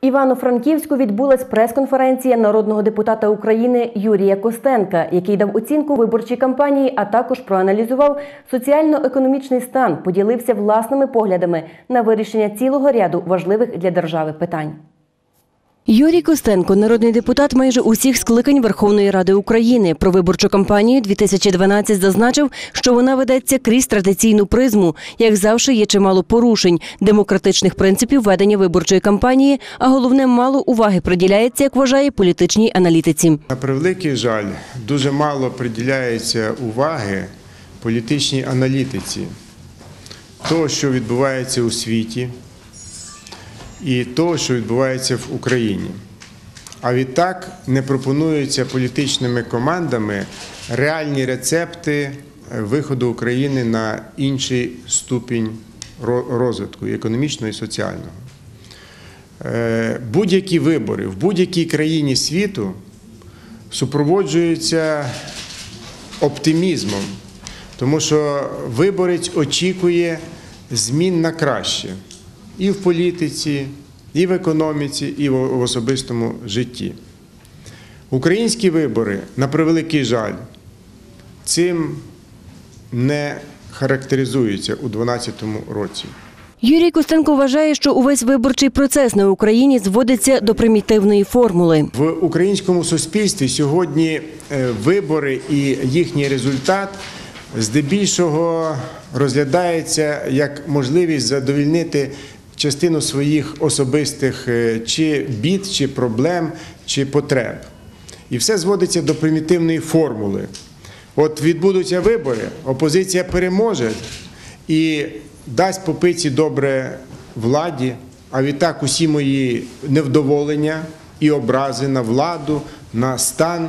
Івано-Франківську відбулась прес-конференція народного депутата України Юрія Костенка, який дав оцінку виборчій кампанії, а також проаналізував соціально-економічний стан, поділився власними поглядами на вирішення цілого ряду важливих для держави питань. Юрій Костенко, народний депутат майже усіх скликань Верховної Ради України. Про виборчу кампанію 2012 зазначив, що вона ведеться крізь традиційну призму. Як завжди, є чимало порушень демократичних принципів ведення виборчої кампанії, а головне, мало уваги приділяється, як вважає політичній аналітиці. На превеликий жаль, дуже мало приділяється уваги політичній аналітиці того, що відбувається у світі, і того, що відбувається в Україні. А відтак не пропонуються політичними командами реальні рецепти виходу України на інший ступінь розвитку економічного і соціального. Е, Будь-які вибори в будь-якій країні світу супроводжуються оптимізмом, тому що виборець очікує змін на краще і в політиці, і в економіці, і в особистому житті. Українські вибори, на превеликий жаль, цим не характеризуються у 2012 році. Юрій Костенко вважає, що увесь виборчий процес на Україні зводиться до примітивної формули. В українському суспільстві сьогодні е, вибори і їхній результат здебільшого розглядається як можливість задовільнити частину своїх особистих е, чи бід, чи проблем, чи потреб. І все зводиться до примітивної формули. От відбудуться вибори, опозиція переможе і дасть по пиці добре владі, а відтак усі мої невдоволення і образи на владу, на стан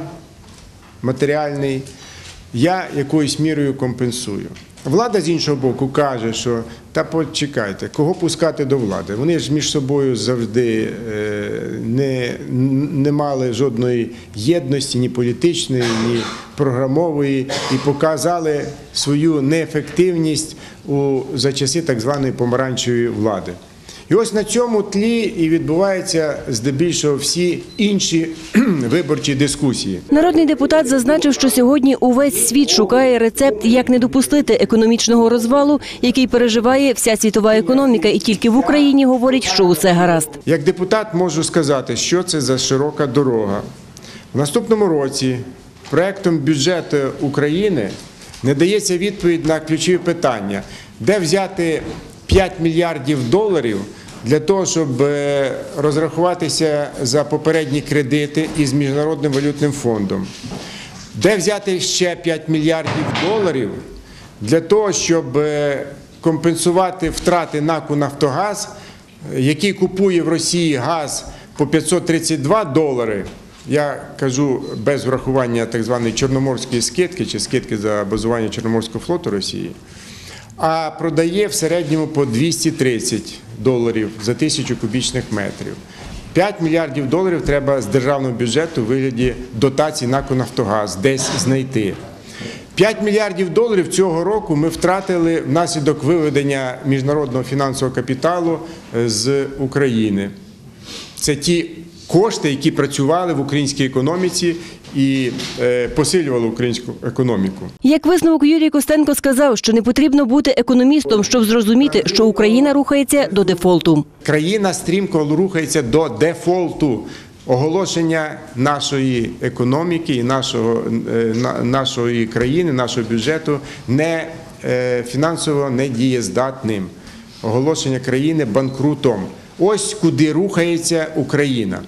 матеріальний, я якоюсь мірою компенсую. Влада з іншого боку каже, що та почекайте, кого пускати до влади? Вони ж між собою завжди е, не, не мали жодної єдності, ні політичної, ні програмової, і показали свою неефективність у, за часи так званої помаранчевої влади. І ось на цьому тлі і відбуваються здебільшого всі інші виборчі дискусії. Народний депутат зазначив, що сьогодні увесь світ шукає рецепт, як не допустити економічного розвалу, який переживає вся світова економіка, і тільки в Україні говорять, що усе гаразд. Як депутат можу сказати, що це за широка дорога. В наступному році проектом бюджету України не дається відповідь на ключові питання, де взяти 5 мільярдів доларів для того, щоб е, розрахуватися за попередні кредити із Міжнародним валютним фондом. Де взяти ще 5 мільярдів доларів для того, щоб е, компенсувати втрати НАКу Нафтогаз, який купує в Росії газ по 532 долари. Я кажу без врахування так званої чорноморської скидки чи скидки за базування Чорноморського флоту Росії, а продає в середньому по 230 доларів за тисячу кубічних метрів. 5 мільярдів доларів треба з державного бюджету у вигляді дотацій НАКу Нафтогаз десь знайти. 5 мільярдів доларів цього року ми втратили внаслідок виведення міжнародного фінансового капіталу е, з України. Це ті кошти, які працювали в українській економіці і е, посилювали українську економіку. Як висновок Юрій Костенко сказав, що не потрібно бути економістом, щоб зрозуміти, що Україна рухається до дефолту. Країна стрімко рухається до дефолту. Оголошення нашої економіки і нашого, е, нашої країни, нашого бюджету не е, фінансово недієздатним. Оголошення країни банкрутом. Ось куди рухається Україна.